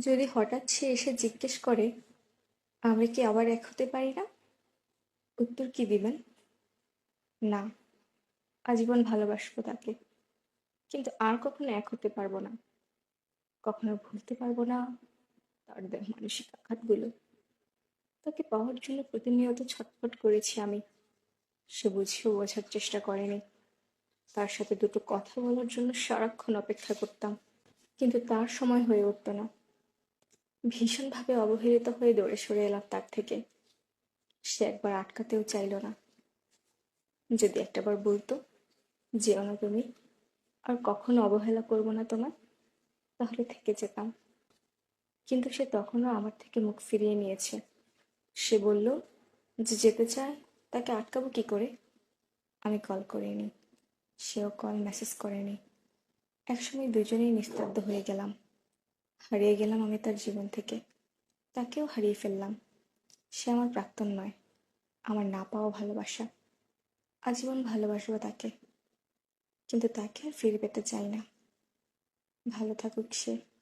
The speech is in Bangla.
যদি হঠাৎ সে এসে জিজ্ঞেস করে আমরা কি আবার এক হতে পারি না? উত্তর কি দিবেন? না, আজীবন ভালোবাসবো তাকে। কিন্তু আর কখনো এক হতে পারব না। কখনো ভুলতে পারব না তার দেহ মানসিক আঘাতগুলো। তাকে পাওয়ার জন্য প্রতিনিয়ত ছটফট করেছি আমি। সে বুঝেও বোঝার চেষ্টা করেনি। তার সাথে দুটো কথা বলার জন্য সারাক্ষণ অপেক্ষা করতাম। কিন্তু তার সময় হয়ে উঠতো না। ভীষণভাবে অবহেলিত হয়ে দৌড়ে সরে এলাম তার থেকে। সে একবার আটকাতেও চাইলো না। যদি একটাবার বলতো যেও না তুমি আর কখনো অবহেলা করব না তোমার তাহলে থেকে যেতাম। কিন্তু সে তখনও আমার থেকে মুখ ফিরিয়ে নিয়েছে। সে বলল, যে যেতে চায়, তাকে আটকাবো কি করে? আমি কল করিনি। সেও কল মেসেজ করেনি। একসময় দুজনেই নিস্তব্ধ হয়ে গেলাম। হারিয়ে গেলাম আমি তার জীবন থেকে। তাকেও হারিয়ে ফেললাম। সে আমার প্রাক্তন নয়, আমার না পাওয়া ভালোবাসা। আজীবন ভালোবাসবো তাকে। কিন্তু তাকে আর ফিরে পেতে চাই না। ভালো থাকুক সে।